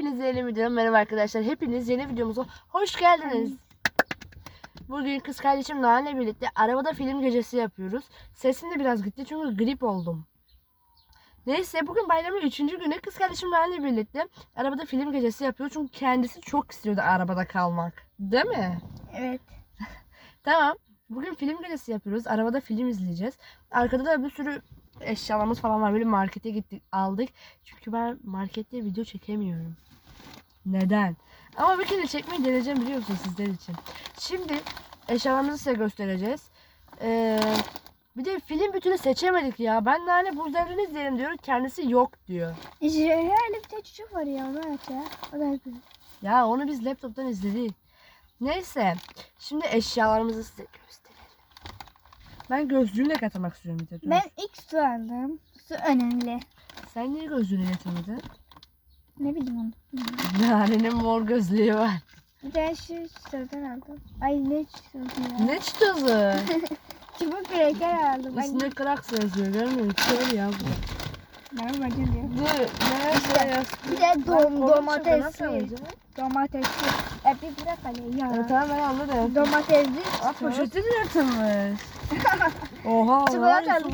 Hepinize yeni videom merhaba arkadaşlar. Hepiniz yeni videomuza hoş geldiniz. Bugün kız kardeşim Nalan'la birlikte arabada film gecesi yapıyoruz. Sesim de biraz gitti çünkü grip oldum. Neyse bugün bayramın 3. günü kız kardeşim Nalan'la birlikte arabada film gecesi yapıyor. Çünkü kendisi çok istiyordu arabada kalmak. Değil mi? Evet. Tamam. Bugün film gecesi yapıyoruz. Arabada film izleyeceğiz. Arkada da bir sürü eşyalarımız falan var. Böyle markete gittik aldık. Çünkü ben markette video çekemiyorum. Neden? Ama bir kere çekmeyi deneyeceğim biliyor musunuz sizler için. Şimdi eşyalarımızı size göstereceğiz. Ee, bir de film bütünü seçemedik ya. Ben de hani bu devrini izleyelim diyorum. Kendisi yok diyor. Herhalde bir tane çocuk var ya aç ya. O da. Ya onu biz laptoptan izledik. Neyse. Şimdi eşyalarımızı size gösterelim. Ben gözlüğümü de katmak istiyorum bir de. Dur. Ben ilk su aldım. Su önemli. Sen niye gözlüğünü getirmedin? Ne bileyim onu. Narenin mor gözlüğü var. Bir tane şu çikolatadan aldım. Ay ne çikolata ya. Ne çıtozu? Çubuk kreker aldım. Ay Üstünde krak yazıyor görmüyor musun? Şöyle ya bu. ne bacım ya. Dur. Nerede yaz? Bir de dom, domatesli. Domatesli. Ya bir bırak hele ya. Evet tamam ben anladım. Domatesli. Aa poşeti mi yırtılmış? Oha var aldım.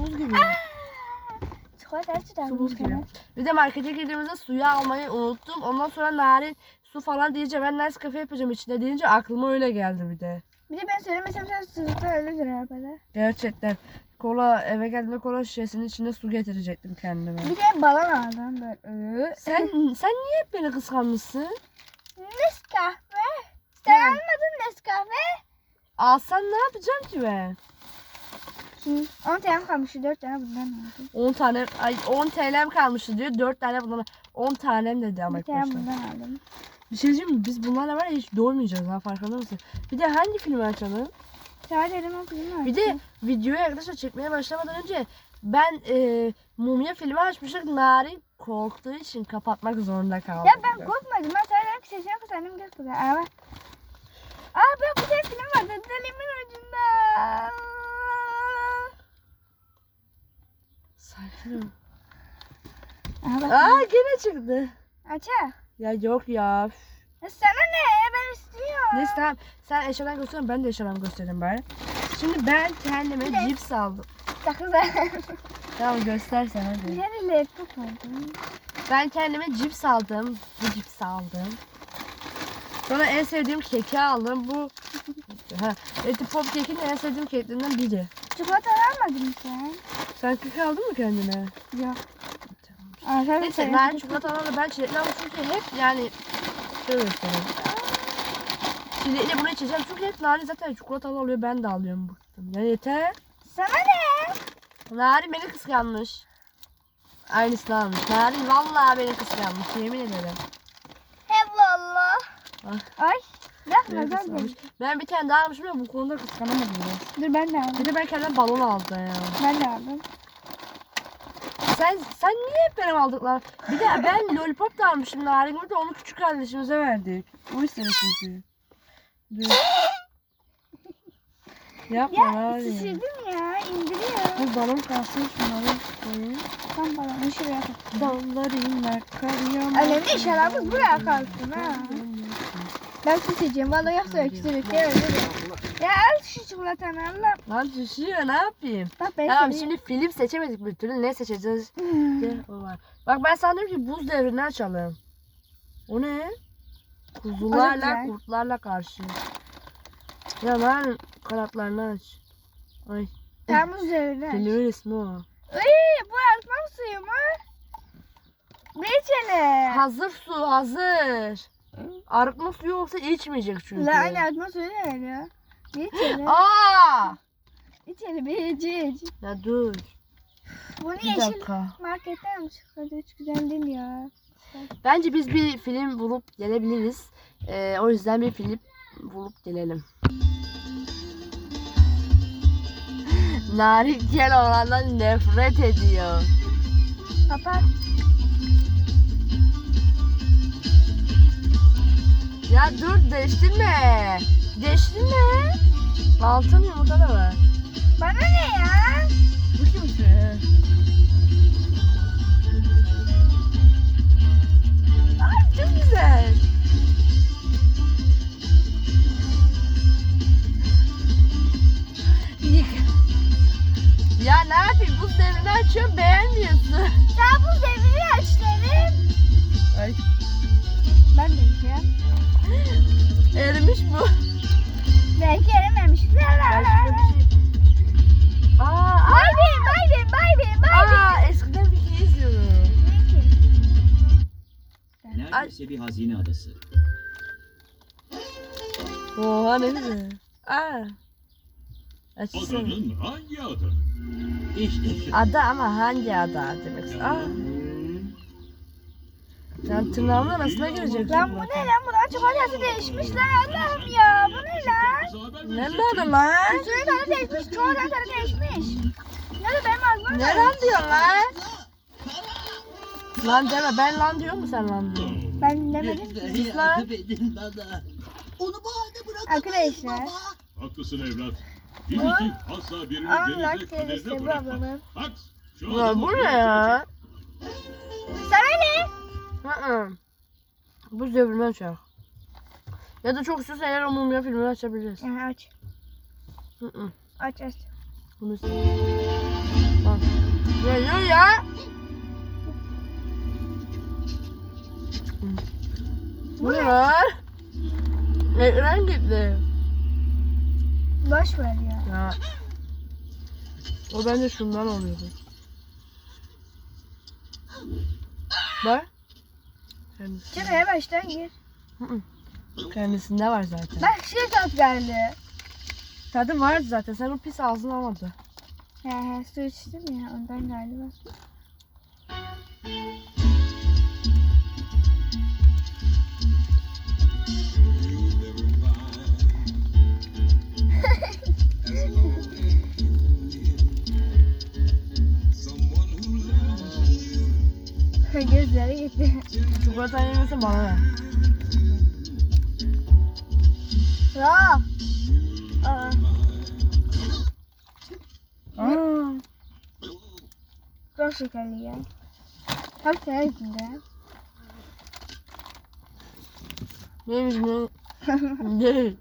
Çikolata açtı Su buz gibi. Bir de markete girdiğimizde suyu almayı unuttum. Ondan sonra Narin su falan deyince ben Nescafe yapacağım içinde deyince aklıma öyle geldi bir de. Bir de ben söylemesem sen sızlıktan ölürdün arabada. Gerçekten. Kola eve geldiğimde kola şişesinin içinde su getirecektim kendime. Bir de balon aldım böyle. Sen sen niye hep beni kıskanmışsın? Nescafe. Sen almadın Nescafe. Alsan ne yapacağım ki ben? Şimdi 10 tane kalmıştı 4 tane bundan aldım. 10 tane ay 10 TL'm kalmıştı diyor. 4 tane bundan 10 tanem dedi ama Bir ilk tane başta. bundan aldım. Bir şey diyeyim mi? Biz bunlarla var ya hiç doymayacağız ha farkında mısın? Bir de hangi filmi açalım? Dedim o filmi Bir de videoyu arkadaşlar çekmeye başlamadan önce ben e, mumya filmi açmışım. Narin korktuğu için kapatmak zorunda kaldım. Ya ben korkmadım. Ben sadece dedim ki sesini kısandım göz kısa. Ama Aa ben bir tane film vardı. Dilimin ucunda. Ol. Aha bak. Aa gene çıktı. Aç ha. Ya yok ya. Ya Sana ne? Ben istiyorum. Neyse tamam. Sen eşyadan göster ben de eşyadan göstereyim bari. Şimdi ben kendime Ne? cips aldım. Sakız Tamam göstersen hadi. Tane laptop aldım. Ben kendime cips aldım. Bu cips aldım. Sonra en sevdiğim keki aldım. Bu ha, Eti Pop kekin en sevdiğim keklerinden biri. Çikolata almadın mı sen? Sen kek aldın mı kendine? Yok. Aa, sen Neyse ben çikolata aldım ben çilekli aldım çünkü hep yani şöyle göstereyim. Çilekli bunu içeceğim çünkü hep Nari zaten çikolatalı alıyor ben de alıyorum bıktım. Ya yeter. Sana ne? Nari beni kıskanmış. Aynısını almış. Nari vallahi beni kıskanmış yemin ederim. Eyvallah. Ah. Ay. Değdi. Ben bir tane daha almışım ama bu konuda kıskanamadım ya. Dur ben de aldım. Bir de ben kendime balon aldım ya. Ben de aldım. Sen sen niye hep benim aldıklar? Bir de ben lollipop da almışım Narin'i de onu küçük kardeşimize verdik. O istedi çünkü. Dur. Yapma Ya Narin. şişirdim ya. indiriyor. Bu balon kalsın şunları koyayım. Tam balonu şuraya tak. Dallar inler kar yağmur. Önemli eşyalarımız buraya kalsın ha. Ben susacağım. Valla yoksa öksürük. Ya ölürüm. Ya al şu çikolatanı Allah. Lan düşüyor ne yapayım? Bak ben Tamam seni- şimdi film seçemedik bir türlü. Ne seçeceğiz? Hmm. Gel, o var. Bak ben diyorum ki buz devrini açalım. O ne? Kuzularla kurtlarla karşı. Ya lan kanatlarını aç. Ay. Temmuz üzerine. Filmin ismi o. Iy, bu artmak suyu mu? Ne içelim? Hazır su hazır. Arıtma suyu olsa içmeyecek çünkü. La aynı artma suyu ne veriyor? Ne içelim? Aa! İçelim iç iç. Ya dur. Bunu Bir yeşil dakika. marketten mi çıkardı? Hiç güzel değil ya. Bence biz bir film bulup gelebiliriz. Ee, o yüzden bir film bulup gelelim. Narin olandan nefret ediyor. Kapat. Ya dur değiştirme. Değiştirme. Altın yumurta da var. Bana ne ya? Bu kimse? Ay çok güzel. Ya ne yapayım buz devrini açıyorum beğenmiyorsun. Sen buz devrini aç dedim. Ay. Ben de yiyeceğim. Erimiş bu. Belki erememiş. La. bir şey... Aa, Bay bay bay bay bay bay aa, eskiden bir şey izliyordum. Ne ki? Neredeyse bir hazine adası. Oha ne güzel. Aa. Açsana. Adanın hangi adı? İşte şu. Ada ama hangi ada demek. Aa. Yani tırnağımın arasına girecek. Lan bu ne lan? Bunun çikolatası değişmiş lan Allah'ım ya. Bu ne lan? Bize haber Ne verecek. lan? Şuraya tadı değişmiş. Çikolata tadı değişmiş. Nerede benim ağzıma? Ne lan diyorsun lan? Lan deme ben lan diyor mu sen lan diyor? Ben demedim ki. Sus lan. Onu bu halde bırak. Arkadaşlar. Haklısın evlat. Biz iki asla birini Allah denize kaderine bu bırakmaz. ablamın. Haks. Şu adamı bu ne ya? Sana ne? Hı hı. Bu devirmen çak. Ya da çok istiyorsan eğer o mumya filmini açabiliriz. Ha, aç. Hı hı. Aç aç. Bunu. Bak. Geliyor ya. Bu ne lan? Ekran gitti. Boş ver ya. Ya. O bence şundan oluyordu. Bak. Kendisi, Çıkaya baştan gir. kendisinde var zaten. Bak şimdi tat geldi. Tadı vardı zaten. Sen o pis ağzını almadı. He he su içtim ya ondan galiba. Gözleri gitti. Çikolata yemesin bana ver. Ya. Aa, Aa. çok şekerli ya. Hep senin yüzünden. Neymiş bu? Değil.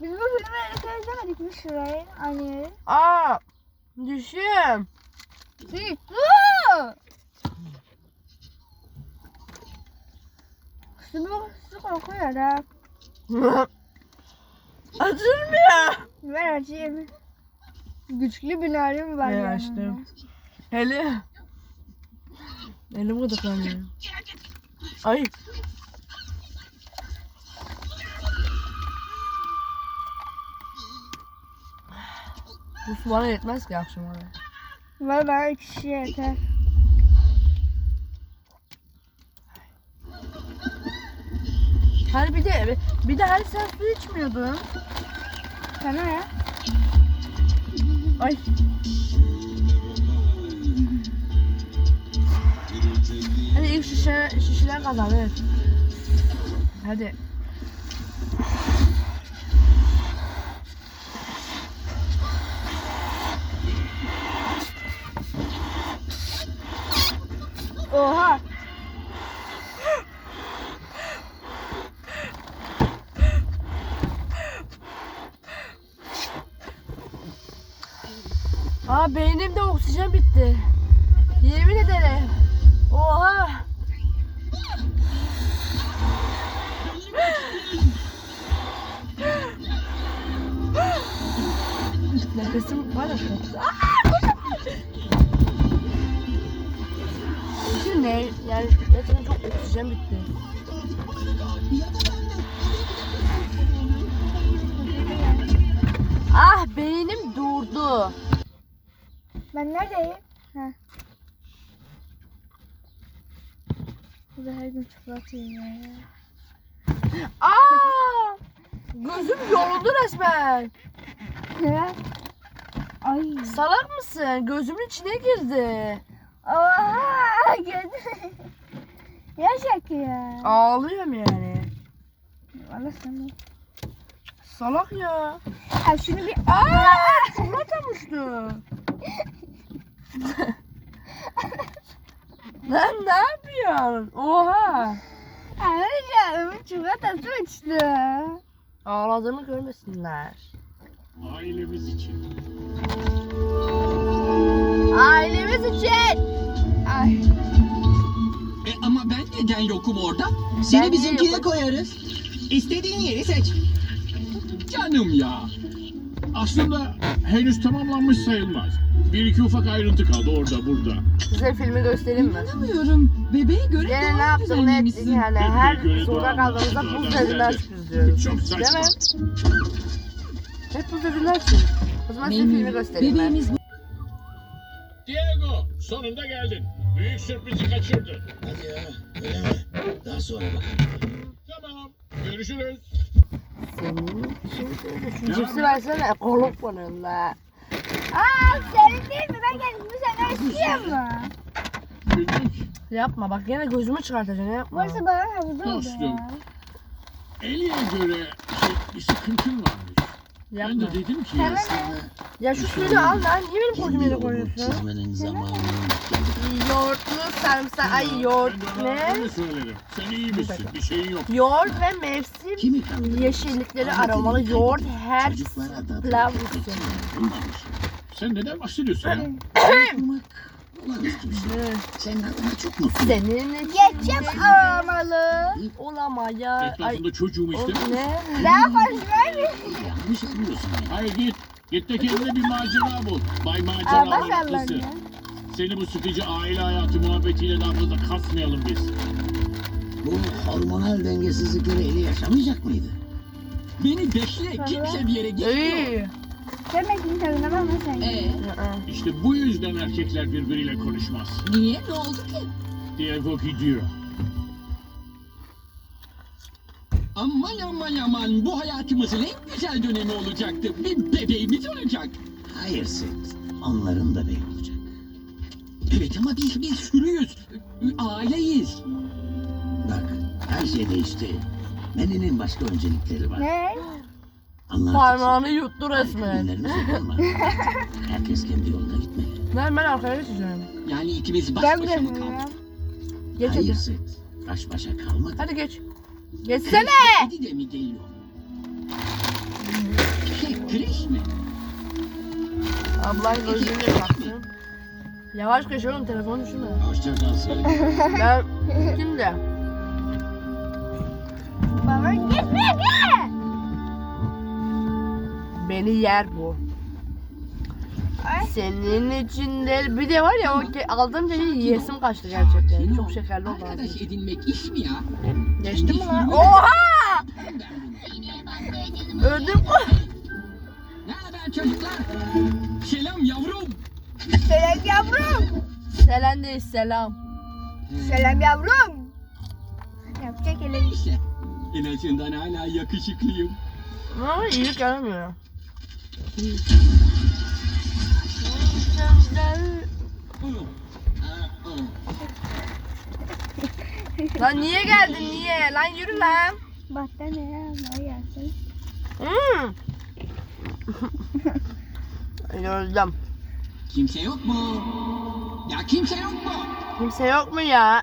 Biz bu filmi öyle izlemedik mi şurayı? Aynı yeri. Aa. Düşüm. Su! Su! Su, su kokuyor da. Açılmıyor. Ver açayım. Güçlü bir narim var Ver yanımda. açtım. Eli. Elim gıdıklanıyor. Ay. Bu su bana yetmez ki akşam oraya. Bana iki kişi yeter. Hani bir de bir de hani sen su içmiyordun. Sana ya. Ay. Hadi ilk şişe, şişeden kazan evet. Hadi. Oha. Aa beynimde oksijen bitti. Yemin ederim. Oha. Nefesim var ya. Şimdi ne? Yani gerçekten çok oksijen bitti. Ah beynim durdu. Ben neredeyim? Ha. Burada her gün çikolata yiyor ya. Aa! Gözüm yoruldu resmen. Ne? Ay. Salak mısın? Gözümün içine girdi. Oha. Gördün. Yaşak ya. Ağlıyorum yani. Valla sana. Salak ya. Ha şunu bir... Aa! Çikolata uçtu. Lan ne yapıyorsun? Oha. Ayrıca ömür çikolatası uçtu. Ağladığımı görmesinler. Ailemiz için. Ailemiz için. Ay. Ve ama ben neden yokum orada? Seni bizimkine koyarız. İstediğin yeri seç. Canım ya. Aslında henüz tamamlanmış sayılmaz. Bir iki ufak ayrıntı kaldı orada burada. Size filmi göstereyim mi? İnanamıyorum. Bebeğe göre Gene ne daha yaptık ne ettik düzenlemişsin. yani her kaldığımızda mantıklı buz dediler. Çok Değil mi? Hep buz dediler çözüyoruz. O zaman size filmi göstereyim ben. Bebeğimiz Diego sonunda geldin. Büyük sürprizi kaçırdın. Hadi ya, öyle mi? Daha sonra bak. Tamam. Görüşürüz. Senin için cipsi versene ekolog bunun la. Aa senin değil mi? Ben geldim bu istiyor mu? Günlük Yapma bak gene gözümü çıkartacaksın yapma. Burası bana havuzu oldu Dostum. ya. Eli'ye göre şey, bir sıkıntın varmış. Ben Yapma. de dedim ki Sana ne? Ya şu suyu al lan niye benim koltuğuma yere Kendi yolumu koyuyorsun? çizmenin zamanı. Yoğurtlu sarımsak ay yoğurt ben de ne? söylerim. Sen iyi misin? Bir şeyin yok. Yoğurt ve mevsim Kimi yeşillikleri aromalı yoğurt her Çocuklara da pilav. Duymamış. Sen neden bahsediyorsun ya? şey. Senin adına çok mutluyum. Senin için Geçim aramalı. olama ya. Ay Etrafında çocuğumu o istemiyorum. ne? Daha fazla mı? Yanlış anlıyorsun ya. Hayır git. Git de kendine bir macera bul. Bay macera meraklısı. Seni bu sıkıcı aile hayatı muhabbetiyle daha fazla kasmayalım biz. Bu hormonal dengesizlikleri eli yaşamayacak mıydı? Beni bekle. Kimse bir yere gitmiyor. Demek ki tadına bakma sen. Ee. İşte bu yüzden erkekler birbiriyle konuşmaz. niye? Ne oldu ki? Diego gidiyor. Aman aman aman bu hayatımızın en güzel dönemi olacaktı. Bir bebeğimiz olacak. Hayır Sid. Onların da bey olacak. Evet ama biz bir sürüyüz. Aileyiz. Bak her şey değişti. Meninin başka öncelikleri var. Ne? Anlarsın. Parmağını yuttu resmen. Günlerimiz. Herkes kendi yoluna gitmeli. Ben ben arkaya geçeceğim. Yani ikimiz baş Ben başa mı de kaldık? Geç Hayır hadi. Sid. Baş başa kalmadı. Hadi geç. Geçsene. Hadi de mi geliyor? Şey kreş mi? Ablan gözlüğünü taksın. Yavaş geç oğlum telefonu düşürme. Hoşça kal Sid. Ben gittim de. Baba gitme gel. Beni yer bu. Ay. Senin için de bir de var ya o ke- aldığım şeyi yiyesim kaçtı gerçekten. Sakin Çok şekerli oldu. Arkadaş edinmek iş mi ya? Geçti mi lan? Oha! Öldüm. Ne haber çocuklar? Selam yavrum. Selam yavrum. Selen değil selam. Selam yavrum. Yapacak en azından hala yakışıklıyım. Ama iyilik yaramıyor. Lan niye geldin niye? Lan yürü lan. Battaniye almaya gelsin. Hmm. Öldüm. Kimse yok mu? Ya kimse yok mu? Kimse yok mu ya?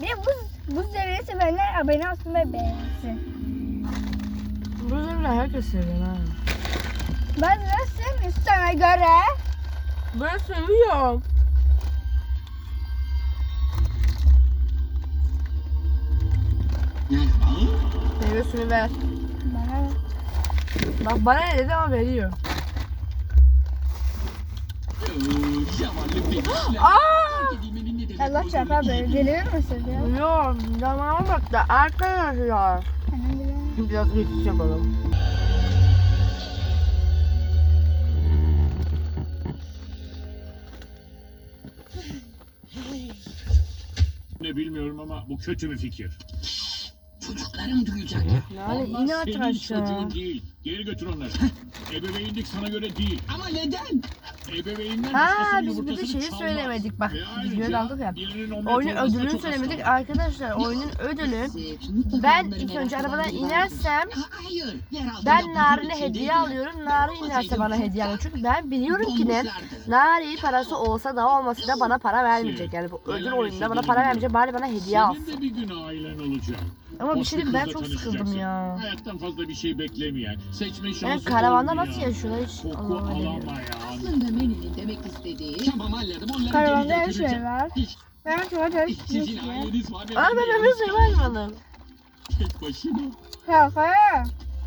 Bir buz, buz devresi sevenler abone olsun ve beğensin. Bu yüzden herkes seviyor ha. Ben nasıl sana göre? Ben seviyorum. Meyve suyu ver. Bana Bak bana ne dedi ama veriyor. Aa! Allah çarpar böyle delirir misin ya? Yok, damağıma bak da arkadaşlar. Annem bile. Biraz geçiş yapalım. Ne bilmiyorum ama bu kötü bir fikir. Çocuklarım duyacak. Yani Onlar yine senin aç çocuğun aşağı. değil. Geri götür onları. Ebeveynlik sana göre değil. Ama neden? Ebeveynler Ha biz bir de şeyi çalmaz. söylemedik bak. Biz böyle aldık ya. Oyunun ödülünü söylemedik. Arkadaşlar oyunun ödülü ben ilk önce arabadan inersem ben Narin'e hediye alıyorum. Narin inerse bana hediye alıyor. Çünkü ben biliyorum ki ne Donmuşlardı. Nari parası olsa da olmasa da bana para vermeyecek. Yani bu ödül oyununda bana para vermeyecek. Bari bana hediye alsın. Senin de bir gün ailen olacak. Ama bir şey diyeyim ben çok sıkıldım ya. Hayattan fazla bir şey beklemeyen, seçme şansı Yani karavanda olmayan, nasıl yaşıyorlar hiç Koku anlamadım. alamayan. aslında Menü'nün demek istediği Tamam anladım. Onları Karavanda geri her götüreceğim. şey var. Hiç Ben çikolata Sizin istiyorum. aileniz var ve Aa ben öyle saymadım. tek başına. Kaka.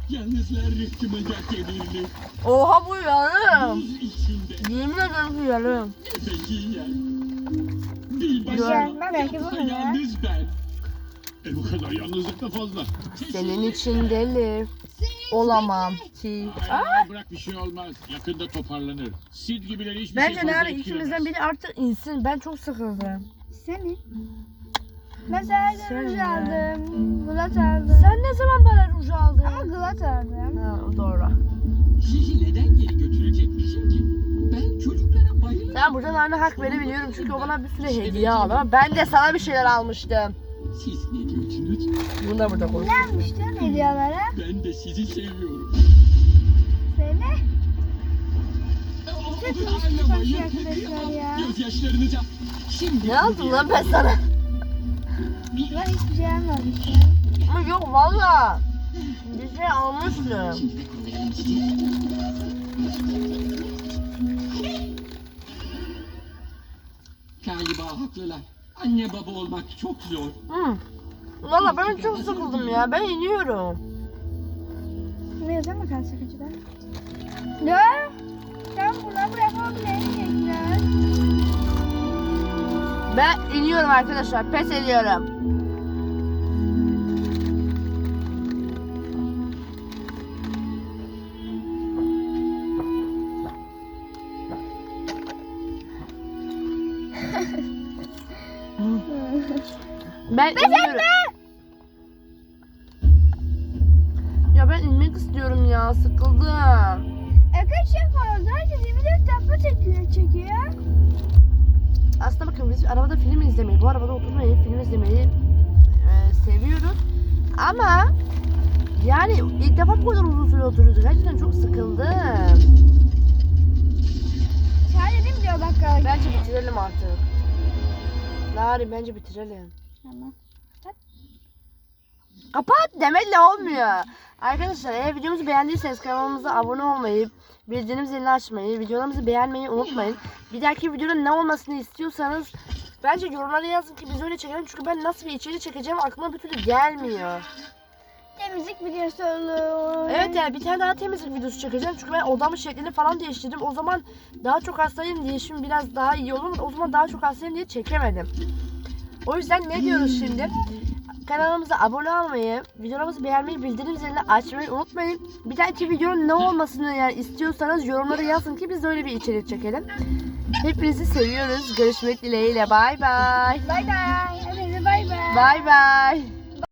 Yalnızlar rıhtımında gelirli. Oha bu yarım. Buz içinde Yemin ederim ki yarım. ebediyen. Bil Güzel. başına. Ben belki daha bulurum ya. Yalnız ben. E bu kadar yalnızlık da fazla. Senin için deli. Olamam ki. Ay, ay, bırak bir şey olmaz. Yakında toparlanır. Sid gibileri hiçbir şey Bence fazla Nara etkilemez. ikimizden biri artık insin. Ben çok sıkıldım. Seni. Mesela Sen ruj ya. aldım. Glat aldım. Sen ne zaman bana ruj aldın? Ama glat aldım. Ha, doğru. Sizi neden geri götürecekmişim ki? Ben çocuklara bayılırım. Ben buradan Narna hak verebiliyorum çünkü o bana bir sürü hediye aldı ama ben de sana bir şeyler almıştım. Siz ne diyorsunuz? Bunu da burada koy. Ne almıştın hediyeleri? Ben de sizi seviyorum. Söyle. Ağlamayın. arkadaşlar ya. Gözyaşlarınıza. Şimdi Ne aldın lan ben sana? Ben hiçbir şey almamıştım. Ama yok valla. Bir şey almıştım. Galiba haklılar. Anne baba olmak çok zor. Hı. Valla ben çok sıkıldım ya. Ben iniyorum. Ne zaman kalsak acaba? Ne? Sen buna bırakabilirsin. Ben iniyorum arkadaşlar. Pes ediyorum. Ben iniyorum. Ya ben inmek istiyorum ya. Sıkıldım. Arkadaşlar fazla herkes 24 dakika çekiyor, çekiyor. Aslında bakın biz arabada film izlemeyi, bu arabada oturmayı, film izlemeyi e, seviyoruz. Ama yani ilk defa bu kadar uzun süre oturuyoruz. Gerçekten çok sıkıldım. Sadece değil mi diyor dakika? Bence bitirelim artık. Nari bence bitirelim. Tamam. Kapat demekle olmuyor. Arkadaşlar eğer videomuzu beğendiyseniz kanalımıza abone olmayı, bildirim zilini açmayı, videolarımızı beğenmeyi unutmayın. Bir dahaki videoda ne olmasını istiyorsanız bence yorumlara yazın ki biz öyle çekelim. Çünkü ben nasıl bir içerik çekeceğim aklıma bir türlü gelmiyor. Temizlik videosu olur. Evet yani bir tane daha temizlik videosu çekeceğim. Çünkü ben odamın şeklini falan değiştirdim. O zaman daha çok hastayım diye şimdi biraz daha iyi olur o zaman daha çok hastayım diye çekemedim. O yüzden ne diyoruz şimdi? Kanalımıza abone olmayı, videolarımızı beğenmeyi, bildirim zilini açmayı unutmayın. Bir dahaki videonun ne olmasını yani istiyorsanız yorumlara yazın ki biz de öyle bir içerik çekelim. Hepinizi seviyoruz. Görüşmek dileğiyle. Bay bay. Bay bay. Hepinize bay bay. Bay bay.